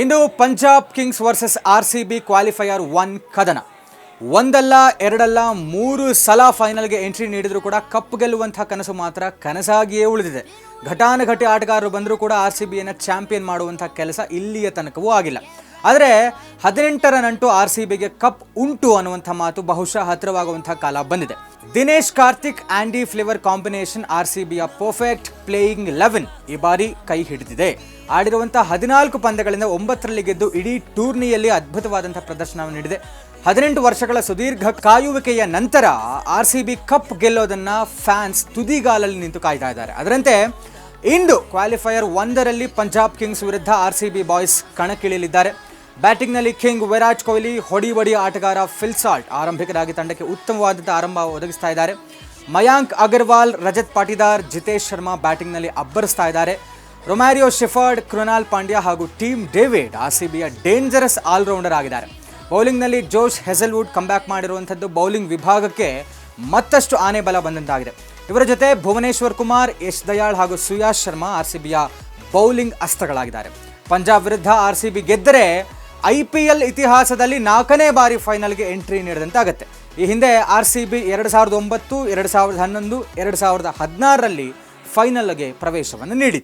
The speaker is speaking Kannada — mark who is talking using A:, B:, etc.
A: ಇಂದು Punjab Kings versus R C B qualifier one ಕದನ. ಒಂದಲ್ಲ, ಎರಡಲ್ಲ, ಮೂರು ಸಲ ಫೈನಲ್ಗೆ ಎಂಟ್ರಿ ನೀಡಿದರೂ ಕೂಡ ಕಪ್ ಗೆಲ್ಲುವಂಥ ಕನಸು ಮಾತ್ರ ಕನಸಾಗಿಯೇ ಉಳಿದಿದೆ. ಘಟಾನುಘಟಿ ಆಟಗಾರರು ಬಂದರೂ ಕೂಡ ಆರ್ ಸಿ ಬಿಯನ್ನು ಚಾಂಪಿಯನ್ ಮಾಡುವಂಥ ಕೆಲಸ ಇಲ್ಲಿಯ ತನಕವೂ ಆಗಿಲ್ಲ. ಆದರೆ ಹದಿನೆಂಟರ ನಂಟು ಆರ್ ಸಿ ಬಿಗೆ ಕಪ್ ಉಂಟು ಅನ್ನುವಂಥ ಮಾತು ಬಹುಶಃ ಹತ್ತಿರವಾಗುವಂಥ ಕಾಲ ಬಂದಿದೆ. Dinesh, Karthik, Andy Flower combination R C ಬಿಯ perfect playing eleven ಈ ಬಾರಿ ಕೈ ಹಿಡಿದಿದೆ. ಆಡಿರುವಂತಹ ಹದಿನಾಲ್ಕು ಪಂದ್ಯಗಳಿಂದ ಒಂಬತ್ತರಲ್ಲಿ ಗೆದ್ದು ಇಡೀ ಟೂರ್ನಿಯಲ್ಲಿ ಅದ್ಭುತವಾದಂತಹ ಪ್ರದರ್ಶನವನ್ನು ನೀಡಿದೆ. ಹದಿನೆಂಟು ವರ್ಷಗಳ ಸುದೀರ್ಘ ಕಾಯುವಿಕೆಯ ನಂತರ ಆರ್ ಸಿ ಬಿ ಕಪ್ ಗೆಲ್ಲೋದನ್ನ ಫ್ಯಾನ್ಸ್ ತುದಿಗಾಲಲ್ಲಿ ನಿಂತು ಕಾಯ್ತಾ ಇದ್ದಾರೆ. ಅದರಂತೆ ಇಂದು ಕ್ವಾಲಿಫೈಯರ್ ಒಂದರಲ್ಲಿ ಪಂಜಾಬ್ ಕಿಂಗ್ಸ್ ವಿರುದ್ಧ ಆರ್ ಸಿ ಬಿ ಬಾಯ್ಸ್ ಕಣಕ್ಕಿಳಿಯಲಿದ್ದಾರೆ. ಬ್ಯಾಟಿಂಗ್ನಲ್ಲಿ ಕಿಂಗ್ ವಿರಾಟ್ ಕೊಹ್ಲಿ ಹೊಡಿ ಬಡಿ ಆಟಗಾರ ಫಿಲ್ಸಾಲ್ಟ್ ಆರಂಭಿಕರಾಗಿ ತಂಡಕ್ಕೆ ಉತ್ತಮವಾದಂಥ ಆರಂಭ ಒದಗಿಸ್ತಾ ಇದ್ದಾರೆ. ಮಯಾಂಕ್ ಅಗರ್ವಾಲ್, ರಜತ್ ಪಾಟಿದಾರ್, ಜಿತೇಶ್ ಶರ್ಮಾ ಬ್ಯಾಟಿಂಗ್ನಲ್ಲಿ ಅಬ್ಬರಿಸ್ತಾ ಇದ್ದಾರೆ. ರೊಮ್ಯಾರಿಯೋ ಶೆಫರ್ಡ್ ಕೃನಾಲ್ ಪಾಂಡ್ಯ ಹಾಗೂ ಟೀಮ್ ಡೇವಿಡ್ ಆರ್ ಸಿ ಬಿಯ ಡೇಂಜರಸ್ ಆಲ್ರೌಂಡರ್ ಆಗಿದ್ದಾರೆ. ಬೌಲಿಂಗ್ನಲ್ಲಿ ಜೋಶ್ ಹೆಸಲ್ವುಡ್ ಕಂಬ್ಯಾಕ್ ಮಾಡಿರುವಂಥದ್ದು ಬೌಲಿಂಗ್ ವಿಭಾಗಕ್ಕೆ ಮತ್ತಷ್ಟು ಆನೆ ಬಲ ಬಂದಂತಾಗಿದೆ. ಇವರ ಜೊತೆ ಭುವನೇಶ್ವರ್ ಕುಮಾರ್, ಯಶ್ ದಯಾಳ್ ಹಾಗೂ ಸುಯಾಶ್ ಶರ್ಮಾ ಆರ್ ಸಿ ಬಿಯ ಬೌಲಿಂಗ್ ಅಸ್ತ್ರಗಳಾಗಿದ್ದಾರೆ ಪಂಜಾಬ್ ವಿರುದ್ಧ ಆರ್ ಸಿ ಬಿ ಗೆದ್ದರೆ ಐ ಪಿ ಎಲ್ ಇತಿಹಾಸದಲ್ಲಿ ನಾಲ್ಕನೇ ಬಾರಿ ಫೈನಲ್ಗೆ ಎಂಟ್ರಿ ನೀಡಿದಂತಾಗುತ್ತೆ. ಈ ಹಿಂದೆ ಆರ್ ಸಿ ಬಿ ಎರಡು ಸಾವಿರದ ಒಂಬತ್ತು, ಎರಡು ಸಾವಿರದ ಹನ್ನೊಂದು, ಎರಡು ಸಾವಿರದ ಹದಿನಾರರಲ್ಲಿ ಫೈನಲ್ಗೆ ಪ್ರವೇಶವನ್ನು ನೀಡಿತ್ತು.